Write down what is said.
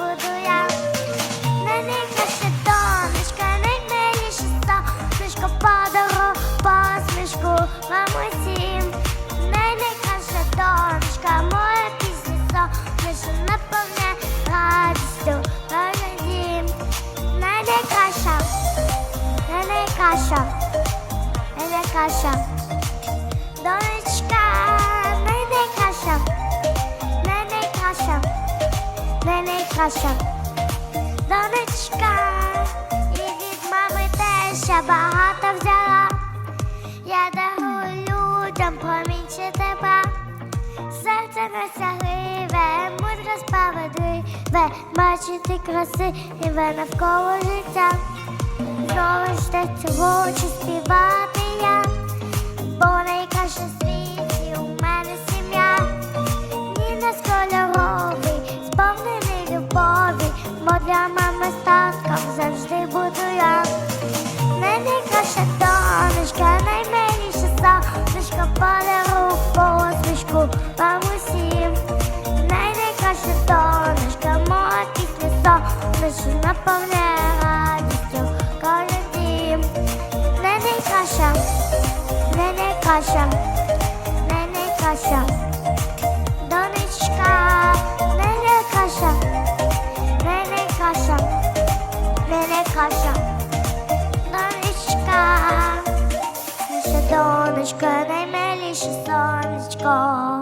буду я. Найкраще донечка, наймиліше сонечко, подару посмішку мамусі. Найкраще донечка, моя пісня сонечко, наповняє радістю народім. Найкраща, найкраща, найкраща. Не не. Донечка, і від мами теж я багато взяла. Я дарую людям промінче тебе. Серце несягливе, мудро справедливе, бачити красиве навколо життя. Знову ж таки хочу співати мами завжди буду я. Не найкраща донечка, наймиліша сонечко, подару посмішку вам усім. Най найкраща донечка, моя пісня сонечко, наповняє радістю кожен дім. Не найкраща, найкраща, найкраща. Найкраща. Донечка, наша донечка, наймиліше сонечко.